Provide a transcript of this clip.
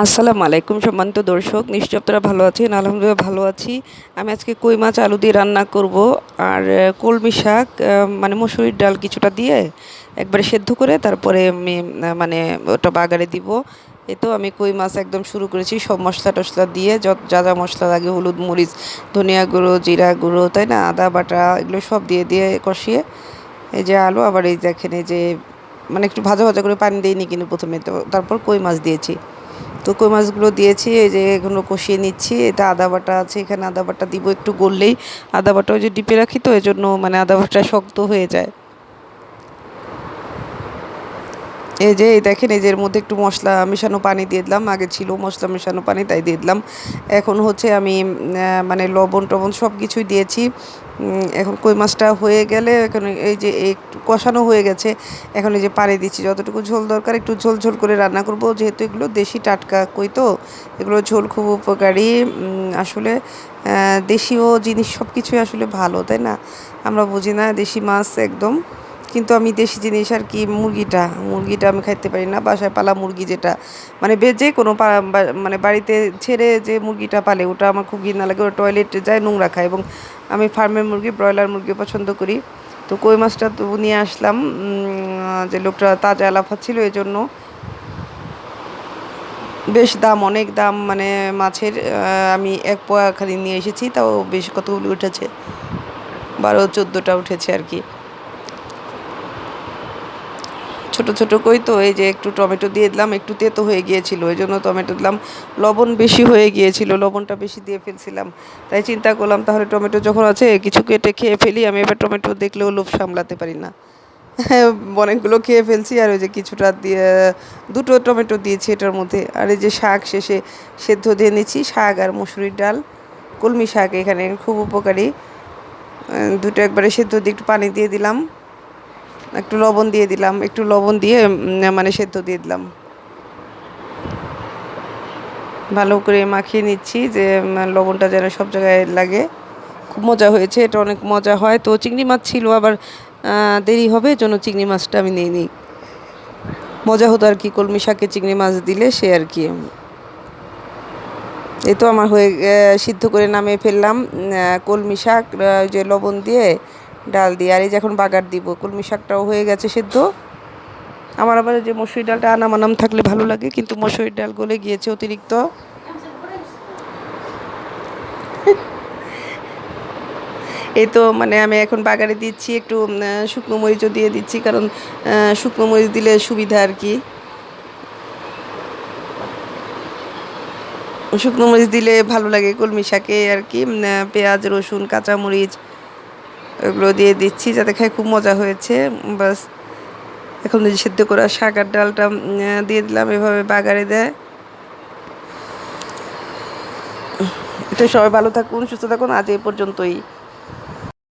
আসসালামু আলাইকুম সম্মানিত দর্শক নিশ্চয় আপনারা ভালো আছেন? আলহামদুলিল্লাহ ভালো আছি। আমি আজকে কই মাছ, আলু দিয়ে রান্না করব। আর কলমি শাক মানে মসুরির ডাল কিছুটা দিয়ে একবারে সেদ্ধ করে তারপরে আমি মানে ওটা বাগারে দিব। এ তো আমি কই মাছ একদম শুরু করেছি, সব মশলা টশলা দিয়ে যত, যা যা মশলা লাগে, হলুদ, মরিচ, ধনিয়া গুঁড়ো, জিরা গুঁড়ো, তাই না? আদা, বাটা, এগুলো সব দিয়ে দিয়ে কষিয়ে এই যে আলু, আবার এই দেখেন এই যে মানে একটু ভাজা ভাজা করে পানি দিইনি কিন্তু প্রথমে। তো তারপর কই মাছ দিয়েছি। তো কই মাছগুলো দিয়েছি, এই যে এগুলো কষিয়ে নিচ্ছি, এটা আদা বাটা আছে, এখানে আদা বাটা দিব একটু গললেই। আদা বাটা ওই যে ডিপে রাখি তো এই জন্য মানে আদা বাটা শক্ত হয়ে যায়। এই যে, এই দেখেন, এই যে এর মধ্যে একটু মশলা মেশানো পানি দিয়ে দিলাম। আগে ছিল মশলা মেশানো পানি, তাই দিয়ে দিলাম। এখন হচ্ছে আমি মানে লবণ টবণ সব কিছুই দিয়েছি এখন কই মাছটা হয়ে গেলে এখন এই যে একটু কষানো হয়ে গেছে। এখন এই যে পানি দিচ্ছি, যতটুকু ঝোল দরকার, একটু ঝোল ঝোল করে রান্না করব। যেহেতু এগুলো দেশি টাটকা কই তো, এগুলো ঝোল খুব উপকারী। আসলে দেশীয় জিনিস সব কিছুই আসলে ভালো, তাই না? আমরা বুঝি না, দেশি মাছ একদম কিন্তু আমি দেশি জিনিস আর কি, মুরগিটা মুরগিটা আমি খাইতে পারি না, বাসায় পালা মুরগি যেটা। মানে বেজে কোনো মানে বাড়িতে ছেড়ে যে মুরগিটা পালে, ওটা আমার খুব ঘৃণা লাগে, ওটা টয়লেটে যায় নোংরা খায় এবং আমি ফার্মের মুরগি ব্রয়লার মুরগি পছন্দ করি। তো কই মাছটা তো নিয়ে আসলাম যে লোকটা তাজা লাফা ছিল এই জন্য। বেশ দাম, অনেক দাম মানে মাছের আমি এক পোয়া খালি নিয়ে এসেছি, তাও বেশ কতগুলো উঠেছে? বারো, চোদ্দোটা উঠেছে আর কি। ছোট ছোট কই তো, এই যে একটু টমেটো দিয়ে দিলাম, একটু তেতো হয়ে গিয়েছিল ওই জন্য টমেটো দিলাম। লবণ বেশি হয়ে গিয়েছিল, লবণটা বেশি দিয়ে ফেলছিলাম। তাই চিন্তা করলাম, তাহলে টমেটো যখন আছে, কিছু কেটে খেয়ে ফেলি, আমি এবার টমেটো দেখলেও লোভ সামলাতে পারি না। অনেকগুলো খেয়ে ফেলছি, আর ওই যে কিছুটা দিয়ে, দুটো টমেটো দিয়েছি এটার মধ্যে। আর এই যে শাক শেষে সেদ্ধ দিয়ে নিচ্ছি, শাক আর মুসুরির ডাল। কলমি শাক এখানে খুব উপকারী। দুটো একবারে সেদ্ধ দিয়ে একটু পানি দিয়ে দিলাম। একটু লবণ দিয়ে দিলাম, একটু লবণ দিয়ে মানে সেদ্ধ দিয়ে দিলাম। ভালো করে মাখিয়ে নিচ্ছি যে লবণটা যেন সব জায়গায় লাগে। খুব মজা হয়েছে, এটা অনেক মজা হয়। তো চিংড়ি মাছ ছিল, আবার দেরি হবে জন্য চিংড়ি মাছটা আমি নিয়ে নিই মজা হতো আর কি, কলমি শাকে চিংড়ি মাছ দিলে সে আর কি। এই তো আমার হয়ে সিদ্ধ করে নামিয়ে ফেললাম। কলমি শাক যে লবণ দিয়ে ডাল দিয়ে। আর এই যে এখন বাগার দিব, কলমি শাকটাও হয়ে গেছে সেদ্ধ। আমার আবার যে মসুরি ডালটা আনাম আনাম থাকলে ভালো লাগে, কিন্তু মসুরির ডাল গলে গিয়েছে অতিরিক্ত। এই তো মানে আমি এখন বাগারে দিচ্ছি একটু শুকনো মরিচও দিয়ে দিচ্ছি, কারণ শুকনো মরিচ দিলে সুবিধা আর কি। শুকনো মরিচ দিলে ভালো লাগে কলমি শাকে আর কি পেঁয়াজ, রসুন কাঁচা মরিচ ওগুলো দিয়ে দিচ্ছি, যাতে খাই খুব মজা হয়েছে। বাস, এখন সেদ্ধ করা শাক আর ডালটা দিয়ে দিলাম এভাবে বাগারে দেয়। এটা সবাই ভালো থাকুন, সুস্থ থাকুন, আজ এই পর্যন্তই।